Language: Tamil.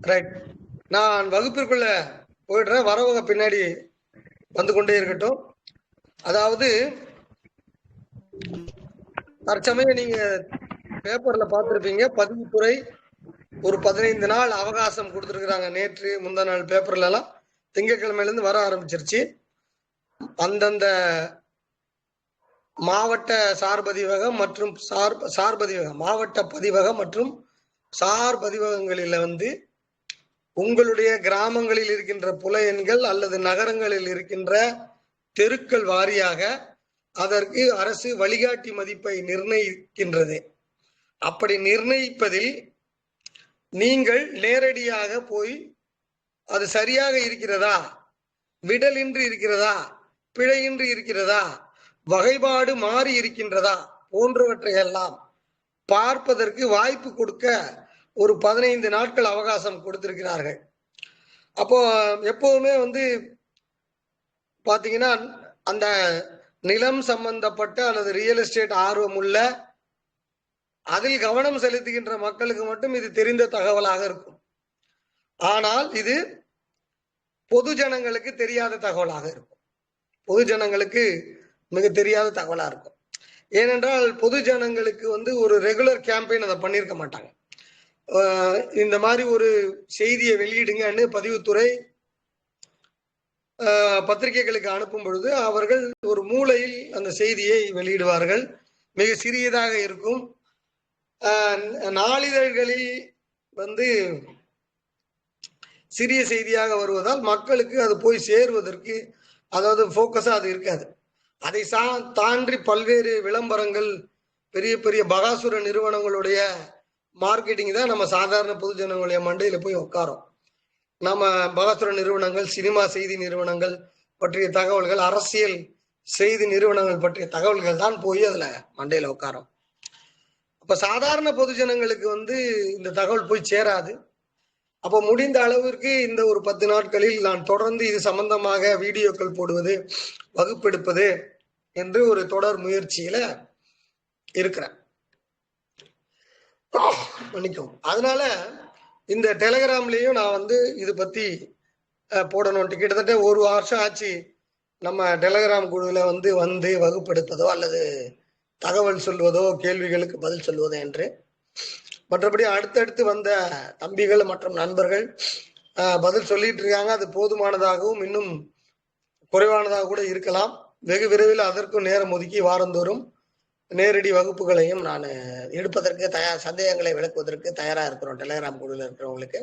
ரைட் நான் வகுப்பிற்குள்ள போயிடுறேன். வரவங்க பின்னாடி வந்து கொண்டே இருக்கட்டும். அதாவது தற்சமயம் நீங்க பேப்பர்ல பார்த்துருப்பீங்க. பதிவுத்துறை ஒரு பதினைந்து நாள் அவகாசம் கொடுத்துருக்குறாங்க. நேற்று முந்தா நாள் பேப்பர்ல எல்லாம் திங்கட்கிழமையிலேருந்து வர ஆரம்பிச்சிருச்சு. அந்தந்த மாவட்ட சார்பதிவகம் மற்றும் சார் சார்பதிவகம் மாவட்ட பதிவகம் மற்றும் சார் பதிவகங்களில் வந்து உங்களுடைய கிராமங்களில் இருக்கின்ற புலையன்கள் அல்லது நகரங்களில் இருக்கின்ற தெருக்கள் வாரியாக அதற்கு அரசு வழிகாட்டி மதிப்பை நிர்ணயிக்கின்றது. அப்படி நிர்ணயிப்பதில் நீங்கள் நேரடியாக போய் அது சரியாக இருக்கிறதா? விடலின்றி இருக்கிறதா? பிழையின்றி இருக்கிறதா? வகைப்பாடு மாறி இருக்கின்றதா? போன்றவற்றை எல்லாம் பார்ப்பதற்கு வாய்ப்பு கொடுக்க ஒரு பதினைந்து நாட்கள் அவகாசம் கொடுத்திருக்கிறார்கள். அப்போ எப்போதுமே வந்து பார்த்தீங்கன்னா அந்த நிலம் சம்பந்தப்பட்ட அல்லது ரியல் எஸ்டேட் ஆர்வம் உள்ள அதில் கவனம் செலுத்துகின்ற மக்களுக்கு மட்டும் இது தெரிந்த தகவலாக இருக்கும். ஆனால் இது பொது ஜனங்களுக்கு தெரியாத தகவலாக இருக்கும். பொது ஜனங்களுக்கு மிக தெரியாத தகவலாக இருக்கும். ஏனென்றால் பொது ஜனங்களுக்கு வந்து ஒரு ரெகுலர் கேம்பெயின் அதை பண்ணியிருக்க மாட்டாங்க. இந்த மாதிரி ஒரு செய்தியை வெளியிடுங்கன்னு பதிவுத்துறை பத்திரிகைகளுக்கு அனுப்பும் பொழுது அவர்கள் ஒரு மூலையில் அந்த செய்தியை வெளியிடுவார்கள். மிக சிறியதாக இருக்கும். நாளிதழ்களில் வந்து சிறிய செய்தியாக வருவதால் மக்களுக்கு அது போய் சேருவதற்கு அதாவது ஃபோக்கஸாக அது இருக்காது. அதை சா தாண்டி பல்வேறு விளம்பரங்கள் பெரிய பெரிய பகாசுர நிறுவனங்களுடைய மார்க்கெட்டிங் தான் நம்ம சாதாரண பொதுஜனங்களுடைய மண்டையில போய் உட்காரோம். நம்ம பகாசுர நிறுவனங்கள் சினிமா செய்தி நிறுவனங்கள் பற்றிய தகவல்கள் அரசியல் செய்தி நிறுவனங்கள் பற்றிய தகவல்கள் தான் போய் அதுல மண்டையில உட்காரோம். அப்ப சாதாரண பொதுஜனங்களுக்கு வந்து இந்த தகவல் போய் சேராது. அப்போ முடிந்த அளவிற்கு இந்த ஒரு பத்து நாட்களில் நான் தொடர்ந்து இது சம்பந்தமாக வீடியோக்கள் போடுவது வகுப்பெடுப்பது என்று ஒரு தொடர் முயற்சியில இருக்கிறேன். மன்னிக்கும் அதனால இந்த டெலகிராம்லயும் நான் வந்து இது பத்தி அஹ், போடணும் கிட்டத்தட்ட ஒரு வருஷம் ஆச்சு நம்ம டெலகிராம் குழுவில் வந்து வந்து வகுப்பெடுப்பதோ அல்லது தகவல் சொல்வதோ கேள்விகளுக்கு பதில் சொல்வதோ என்று. மற்றபடி அடுத்தடுத்து வந்த தம்பிகள் மற்றும் நண்பர்கள் பதில் சொல்லிட்டு இருக்காங்க. அது போதுமானதாகவும் இன்னும் குறைவானதாக கூட இருக்கலாம். வெகு விரைவில் அதற்கும் நேரம் ஒதுக்கி வாரந்தோறும் நேரடி வகுப்புகளையும் நான் எடுப்பதற்கு தயார் சந்தேகங்களை விளக்குவதற்கு தயாராக இருக்கிறோம் டெலிகிராம் குழுவில் இருக்கிறவங்களுக்கு.